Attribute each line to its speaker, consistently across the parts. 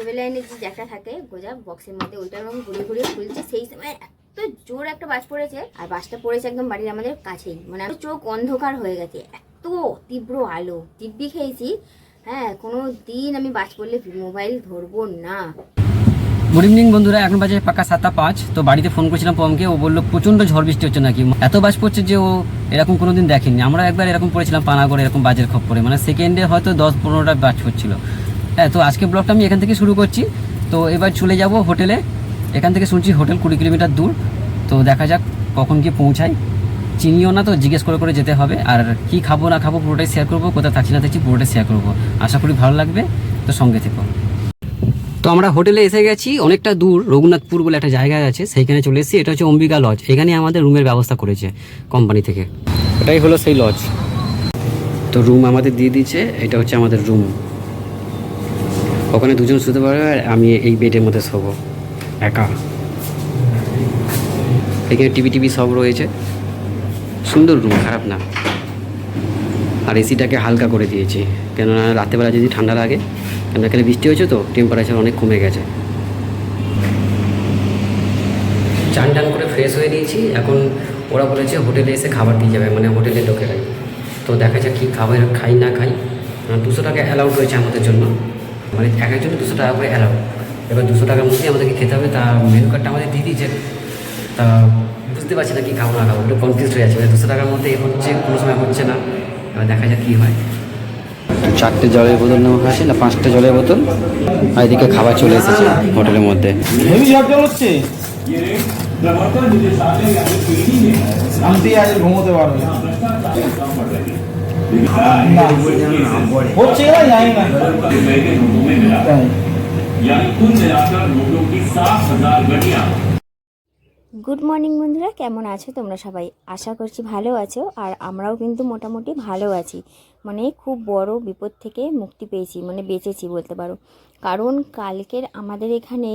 Speaker 1: টেবিলে এনে যে জ্যাকটা থাকে, গোজা বক্সের মধ্যে ওইটা রকম ঘুরে ঘুরে খুলছে। সেই সময় এত জোর একটা বাস পড়েছে, আর বাসটা পড়েছে একদম বাড়ির আমাদের কাছেই। মানে চোখ অন্ধকার হয়ে গেছে, এত তীব্র আলো। দিব্যি খেয়েছি হ্যাঁ কোনো দিন আমি বাস পড়লে মোবাইল ধরবো না।
Speaker 2: গুড ইভিনিং বন্ধুরা, এখন বাজে পাকা সাতটা পাঁচ। তো বাড়িতে ফোন করেছিলাম পমকে ও বলল প্রচণ্ড ঝড় বৃষ্টি হচ্ছে নাকি? এত বাজ পড়ছে যে ও এরকম কোনোদিন দেখেনি। আমরা একবার এরকম পড়েছিলাম পানাগড়ে, এরকম বাজের খপ্পরে। মানে সেকেন্ডে হয়তো দশ পনেরোটা বাজ পড়ছিল। হ্যাঁ তো আজকে ব্লগটা আমি এখান থেকে শুরু করছি। তো এবার চলে যাব হোটেলে। এখান থেকে শুনছি হোটেল কুড়ি কিলোমিটার দূর। তো দেখা যাক কখন গিয়ে পৌঁছাই। চিনিও না তো, জিজ্ঞেস করে করে যেতে হবে। আর কি খাব, না খাব পুরোটাই শেয়ার করব। কোথায় থাকছি, না থাকছি পুরোটাই শেয়ার করব। আশা করি ভালো লাগবে। তো সঙ্গে থেকো। তো আমরা হোটেলে এসে গেছি। অনেকটা দূর, রঘুনাথপুর বলে একটা জায়গা আছে। সেইখানে চলে এসেছি। এটা হচ্ছে অম্বিকা লজ এখানে আমাদের রুমের ব্যবস্থা করেছে কোম্পানি থেকে। এটাই হলো সেই লজ তো রুম আমাদের দিয়ে দিয়েছে। এটা হচ্ছে আমাদের রুম ওখানে দুজন শুতে পারবে আর আমি এই বেডের মধ্যে শোবো, একা। এখানে টিভি টিভি সব রয়েছে। সুন্দর রুম, খারাপ না। আর এসিটাকে হালকা করে দিয়েছি, কেননা রাত্রেবেলা যদি ঠান্ডা লাগে কেন এখানে বৃষ্টি হয়েছে তো টেম্পারেচার অনেক কমে গেছে। চান টান করে ফ্রেশ হয়ে নিয়েছি, এখন ওরা বলেছে হোটেলে এসে খাবার দিয়ে যাবে মানে হোটেলে লোকেরাই। তো দেখা যাক কী খাবার খাই, না খাই। দুশো টাকা অ্যালাউড রয়েছে আমাদের জন্য। মানে এক একজনের দুশো টাকা করে অ্যালাউড এবার দুশো টাকার মধ্যেই আমাদেরকে খেতে হবে তা মেনু কার্ডটা আমাদের দিয়ে দিয়েছে। তা বুঝতে পারছি না কি খাব না খাব একটু কনফিউজ হয়ে মানে দুশো টাকার মধ্যে হচ্ছে কোনো সময় হচ্ছে না এবার দেখা যাক কী হয়। চারটে জলের বোতল নেওয়া হয়েছে না পাঁচটা জলের বোতল? আর এদিকে খাবার চলে এসেছে হোটেলের মধ্যে।
Speaker 3: ঘুমোতে পারবে।
Speaker 1: গুড মর্নিং বন্ধুরা, কেমন আছো তোমরা সবাই? আশা করছি ভালো আছো, আর আমরাও কিন্তু মোটামুটি ভালো আছি। মানে খুব বড় বিপদ থেকে মুক্তি পেয়েছি মানে বেঁচেছি বলতে পারো। কারণ কালকের আমাদের এখানে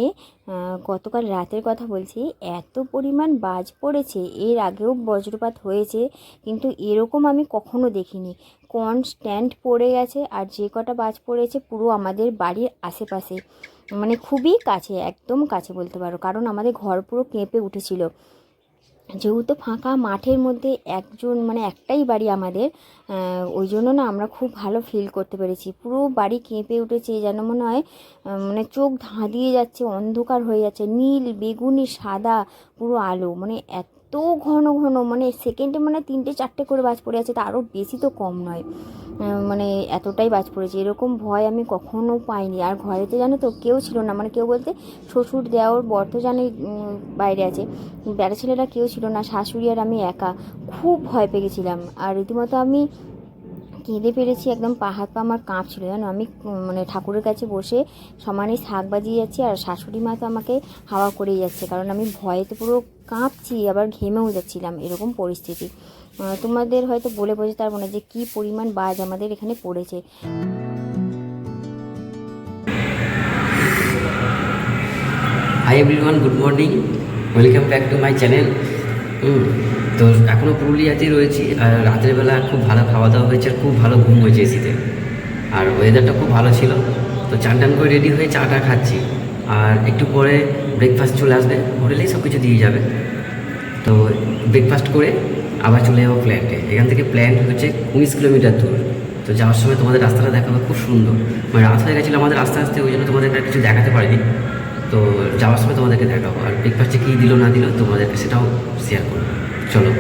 Speaker 1: গতকাল রাতের কথা বলছি, এত পরিমাণ বাজ পড়েছে, এর আগেও বজ্রপাত হয়েছে, কিন্তু এরকম আমি কখনো দেখিনি। কনস্ট্যান্ট পড়ে গেছে, আর যে কটা বাজ পড়েছে পুরো আমাদের বাড়ির আশেপাশে। মানে খুবই কাছে, একদম কাছে বলতে পারো, কারণ আমাদের ঘর পুরো কেঁপে উঠেছিল। যেহেতু ফাঁকা মাঠের মধ্যে একজন মানে একটাই বাড়ি আমাদের ওই জন্য না আমরা খুব ভালো ফিল করতে পেরেছি। পুরো বাড়ি কেঁপে উঠেছে যেন মনে হয় মানে চোখ ধাঁধিয়ে যাচ্ছে, অন্ধকার হয়ে যাচ্ছে। নীল, বেগুনি, সাদা, পুরো আলো। মানে এত ঘন ঘন মানে সেকেন্ডে মানে তিনটে, চারটে করে বাজ পড়ে আছে, তা আরও বেশি তো কম নয়। মানে এতটাই বাজ পড়েছে। এরকম ভয় আমি কখনো পাইনি। আর ঘরেতে জানো তো কেউ ছিল না। মানে কেউ বলতে শ্বশুর দেওর বর তো জানে বাইরে আছে। বেড়া ছেলেরা কেউ ছিল না। শাশুড়ি আর আমি একা। খুব ভয় পেয়ে গেছিলাম আর রীতিমতো আমি কেঁদে পেরেছি একদম পা, হাত পা আমার কাঁপছিল, জানো? আমি মানে ঠাকুরের কাছে বসে সমানে শাক বাজিয়ে যাচ্ছি আর শাশুড়ি মা তো আমাকে হাওয়া করেই যাচ্ছে। কারণ আমি ভয়ে তো পুরো কাঁপছি, আবার ঘেমেও যাচ্ছিলাম, এরকম পরিস্থিতি। তোমাদের হয়তো বলে বোঝাতে পারব না যে কী পরিমাণ বাজ আমাদের এখানে পড়েছে।
Speaker 2: Hi everyone good morning welcome back to my channel তো এখনও পুরুলিয়াতেই রয়েছি, আর রাতের বেলা খুব ভালো খাওয়া দাওয়া হয়েছে, আর খুব ভালো ঘুম হয়েছে এসিতে আর ওয়েদারটা খুব ভালো ছিল, তো চান টান করে রেডি হয়ে চাটা খাচ্ছি। আর একটু পরে ব্রেকফাস্ট চলে আসবে। হোটেলেই সব কিছু দিয়ে যাবে। তো ব্রেকফাস্ট করে আবার চলে যাব প্ল্যান্টে এখান থেকে প্ল্যান্ট হচ্ছে উনিশ কিলোমিটার দূর। তো যাওয়ার সময় তোমাদের রাস্তাটা দেখাবে, খুব সুন্দর। মানে রাত হয়ে গেছিল আমাদের আস্তে আস্তে, ওই জন্য তোমাদের কিছু দেখাতে পারিনি। তো যাওয়ার সময় তোমাদেরকে দেখাবো। আর ব্রেকফাস্টে কী দিল না দিল তোমাদেরকে সেটাও শেয়ার করব। চলো।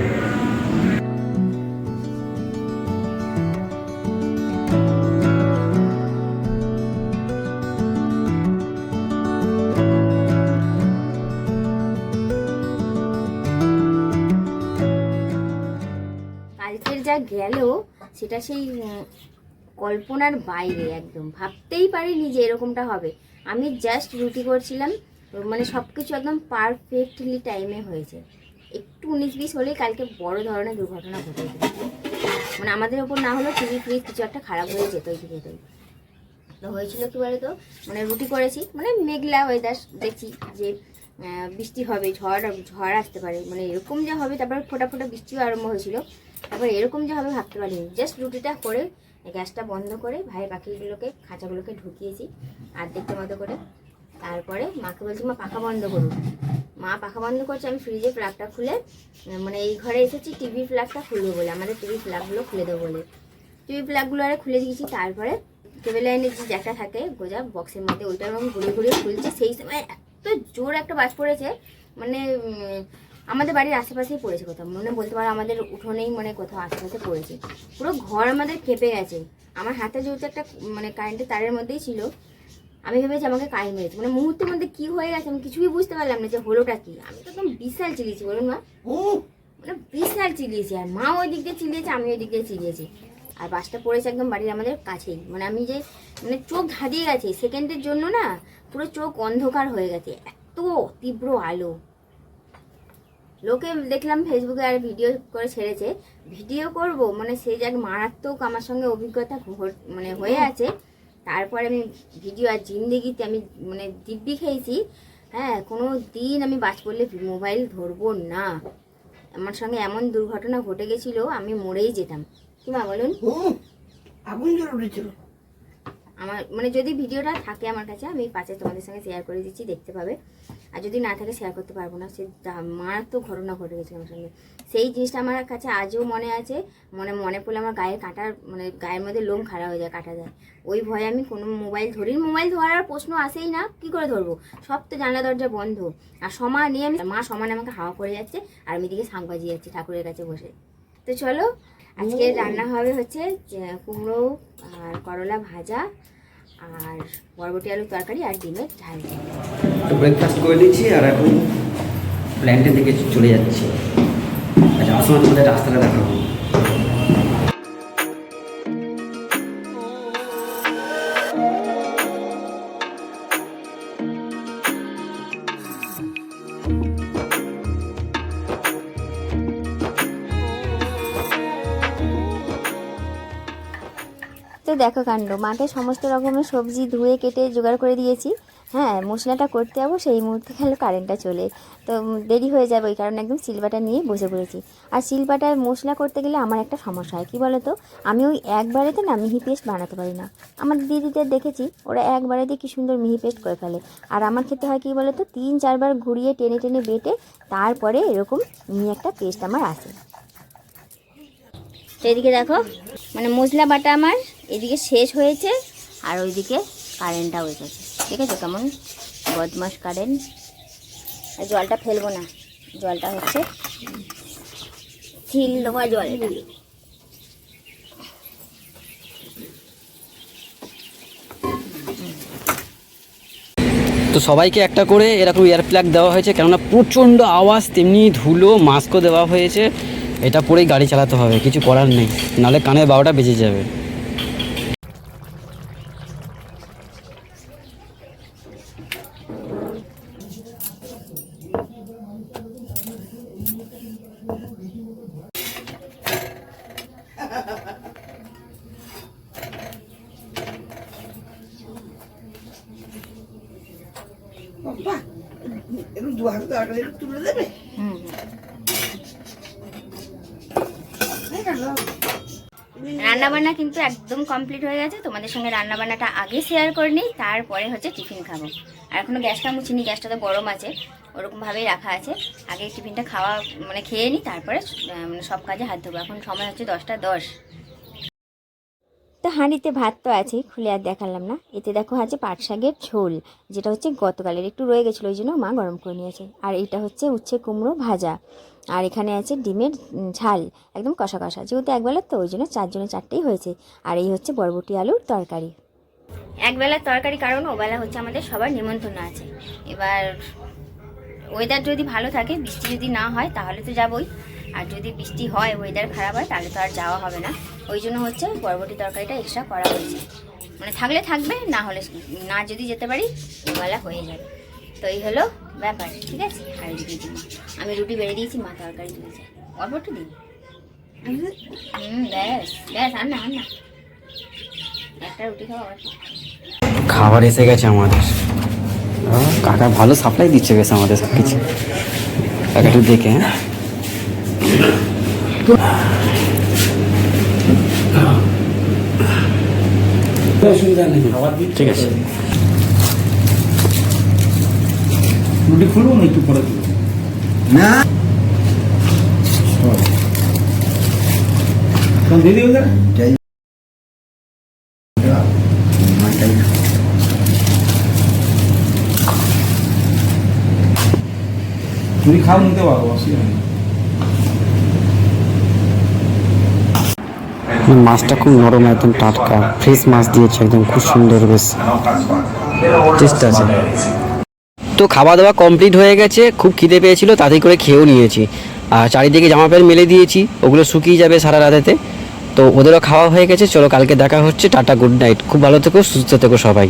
Speaker 1: কালকের যা গেল, সেটা সেই কল্পনার বাইরে একদম। ভাবতেই পারিনি যে এরকমটা হবে। আমি জাস্ট রুটি করছিলাম মানে সব কিছু একদম পারফেক্টলি টাইমে হয়েছে। একটু উনিশ বিশ হলেই কালকে বড় ধরনের দুর্ঘটনা ঘটে যেত। মানে আমাদের ওপর না হলেও টিভি ফ্রিজ কিছু একটা খারাপ হয়ে যেত এই যেতই তো হয়েছিল কি বলে তো মানে রুটি করেছি মানে মেঘলা ওয়েদার দেখছি যে বৃষ্টি হবে, ঝড় ঝড় আসতে পারে। মানে এরকম যা হবে, তারপর ফোটা ফোটা বৃষ্টিও আরম্ভ হয়েছিল। তারপর এরকম যে হবে ভাবতে পারিনি। জাস্ট রুটিটা করে গ্যাসটা বন্ধ করে ভাই পাখিগুলোকে খাঁচাগুলোকে ঢুকিয়েছি আর্ধেকটা মতো করে। তারপরে মাকে বলছি, মা, পাখা বন্ধ করুন মা পাখা বন্ধ করছে, আমি ফ্রিজে প্লাগটা খুলে মানে এই ঘরে এসেছি টিভির প্লাগটা খুলবো বলে, আমাদের টিভির প্লাগগুলো খুলে দেবো বলে। টিভি প্লাগগুলো আরে খুলে দিয়েছি, তারপরে কেবল লাইনের যে জ্যাকটা থাকে, গোজা বক্সের মধ্যে, ওইটার মধ্যে ঘুরে ঘুরে খুলছে। সেই সময় এত জোর একটা বাজ পড়েছে মানে আমাদের বাড়ির আশেপাশেই পড়েছে কোথাও। মনে বলতে পারো আমাদের উঠোনেই মানে কোথাও আশেপাশে পড়েছে। পুরো ঘর আমাদের কেঁপে গেছে। আমার হাতে যেহেতু একটা মানে কারেন্টের তারের মধ্যেই ছিল আমি ভেবেছি আমাকে কারেন্ট মেরেছে। মানে মুহূর্তের মধ্যে কি হয়ে গেছে আমি কিছুই বুঝতে পারলাম না যে হলোটা কি। আমি তো একদম বিশাল চিলিয়েছি বলুন মা। মানে বিশাল চিলিয়েছি আর মা ওই দিক দিয়ে চিলিয়েছে আমি ওই দিক দিয়ে চিলিয়েছি আর বাসটা পড়েছে একদম বাড়ির আমাদের কাছেই। মানে আমি যে মানে চোখ ধাঁধিয়ে গেছে। সেকেন্ডের জন্য না পুরো চোখ অন্ধকার হয়ে গেছে। এত তীব্র আলো। লোকে দেখলাম ফেসবুকে আর ভিডিও করে ছেড়েছে। ভিডিও করব মানে সে যাক মারাত্মক আমার সঙ্গে অভিজ্ঞতা মানে হয়ে আছে। তারপরে আমি ভিডিও আর জিন্দেগিতে আমি মানে দিব্যি খেয়েছি। হ্যাঁ কোনো দিন আমি বাজ পড়লে মোবাইল ধরবো না। আমার সঙ্গে এমন দুর্ঘটনা ঘটে গেছিল আমি মরেই যেতাম। কি মা বলুন?
Speaker 4: আগুন জ্বলে উঠেছিল।
Speaker 1: আমার মানে যদি ভিডিওটা থাকে আমার কাছে, আমি পাশে তোমাদের সঙ্গে শেয়ার করে দিচ্ছি, দেখতে পাবে। আর যদি না থাকে শেয়ার করতে পারব না, সে মারাত্মক ঘটনা ঘটে গেছে আমার সঙ্গে। সেই জিনিসটা আমার কাছে আজও মনে আছে, মনে মনে পড়লে আমার গায়ে কাটার মানে গায়ের মধ্যে লোম খারাপ হয়ে যায়, কাটা যায়। ওই ভয়ে আমি কোনো মোবাইল ধরি মোবাইল ধরার প্রশ্ন আসেই না, কি করে ধরবো? সব তো জানলা দরজা বন্ধ। আর সময় নিয়ে আমি, মা সমানে আমাকে হাওয়া করে যাচ্ছে, আর আমি দিকে শাঁখ বাজিয়ে যাচ্ছি ঠাকুরের কাছে বসে। তো চলো আজকে রান্না হবে হচ্ছে কুমড়ো আর করলা ভাজা আর বরবটি আলু তরকারি আর ডিমের ঝাল।
Speaker 2: ব্রেকফাস্ট করে নিচ্ছি আর এখন প্ল্যান্টের দিকে চলে যাচ্ছি। আচ্ছা আসুন আমাদের রাস্তাটা দেখাবো
Speaker 1: দেখো কাণ্ড মাকে সমস্ত রকমের সবজি ধুয়ে কেটে জোগাড় করে দিয়েছি। হ্যাঁ মশলাটা করতে যাব, সেই মুহূর্তে গেল কারেন্টটা চলে। তো দেরি হয়ে যাবে, ওই কারণে একদম শিলবাটা নিয়ে বসে পড়েছি। আর শিলবাটায় মশলা করতে গেলে আমার একটা সমস্যা হয়। কী বলো তো আমি ওই একবারেতে না মিহি পেস্ট বানাতে পারি না। আমার দিদিদের দেখেছি, ওরা একবারেতে কী সুন্দর মিহি পেস্ট করে ফেলে। আর আমার ক্ষেত্রে হয় কী বলো তো তিন, চারবার ঘুরিয়ে টেনে টেনে বেটে তারপরে এরকম মিহি একটা পেস্ট আমার আসে। তো এদিকে দেখো মানে মশলা বাটা আমার এদিকে শেষ হয়েছে, আর ওইদিকে কারেন্টটাও এসেছে ঠিক আছে কেমন বদমাস কারেন্ট আর জলটা ফেলব না, জলটা হচ্ছে ছিল দেওয়া জল।
Speaker 2: তো সবাইকে একটা করে এরকম এয়ার প্লাগ দেওয়া হয়েছে, কেননা প্রচণ্ড আওয়াজ, তেমনি ধুলো মাস্কও দেওয়া হয়েছে। এটা পরেই গাড়ি চালাতে হবে, কিছু করার নেই। নাহলে কানের বারোটা বেজে যাবে।
Speaker 4: দু তুলে দেবে
Speaker 1: হুম
Speaker 4: এই না, না।
Speaker 1: রান্নাবান্না কিন্তু একদম কমপ্লিট হয়ে গেছে। তোমাদের সঙ্গে রান্নাবান্নাটা আগে শেয়ার করে নিই, তারপরে হচ্ছে টিফিন খাব। আর এখনও গ্যাসটা মুছিনি, গ্যাসটা তো গরম আছে, ওরকমভাবেই রাখা আছে। আগে টিফিনটা খাওয়া মানে খেয়ে নিই, তারপরে মানে সব কাজে হাত ধোবো। এখন সময় হচ্ছে দশটা দশ। তো হাঁড়িতে ভাত তো আছেই, খুলে আর দেখালাম না। এতে দেখো আছে পাট শাকের ঝোল, যেটা হচ্ছে গতকালের, একটু রয়ে গেছিল ওই জন্য মা গরম করে নিয়েছে। আর এটা হচ্ছে উচ্ছে কুমড়ো ভাজা, আর এখানে আছে ডিমের ঝাল, একদম কষা কষা, যেহেতু একবেলা তো, ওই জন্য চারজনে চারটেই হয়েছে। আর এই হচ্ছে বরবটি আলুর তরকারি। একবেলার তরকারি, কারণ ওবেলা হচ্ছে আমাদের সবার নিমন্ত্রণ আছে। এবার ওয়েদার যদি ভালো থাকে, বৃষ্টি যদি না হয়, তাহলে তো যাবই। আর যদি বৃষ্টি হয় ওয়েদার খারাপ হয়, তাহলে তো আর যাওয়া হবে না। ওই জন্য হচ্ছে বরবটি তরকারিটা এক্সট্রা করা হয়েছে। মানে থাকলে থাকবে, না হলে না যদি যেতে পারি ওবেলা হয়ে যাবে। তো এই হলো ব্যাপার, ঠিক আছে? আর এদিকে দিন আমি রুটি বেড়ে দিয়েছি, মা তরকারি অল্প একটু দিন। ব্যাস ব্যাস না না। একটা রুটি খাওয়া
Speaker 2: খাবার এসে গেছে আমাদের। কাকা ভালো সাপ্লাই দিচ্ছে বেশ আমাদের সব কিছু কাকা একটু দেখে হ্যাঁ? ঠিক আছে।
Speaker 3: রুটি খুলবো না একটু পরে
Speaker 4: না।
Speaker 3: ওদের। খাও নিতে পারব অসুবিধা নেই
Speaker 5: মাছটা খুব নরম, একদম টাটকা। ফ্রেশ মাছ দিয়েছে, একদম খুব সুন্দর বেশ।
Speaker 2: টেস্ট আছে। তো খাওয়া দাওয়া কমপ্লিট হয়ে গেছে, খুব খিদে পেয়েছিল তাতে করে খেয়েও নিয়েছি। আর চারিদিকে জামা প্যান্ট মেলে দিয়েছি, ওগুলো শুকিয়ে যাবে সারা রাতেতে। তো ওদেরও খাওয়া হয়ে গেছে, চলো কালকে দেখা হচ্ছে, টাটা গুড নাইট খুব ভালো থেকো, সুস্থ থেকো সবাই।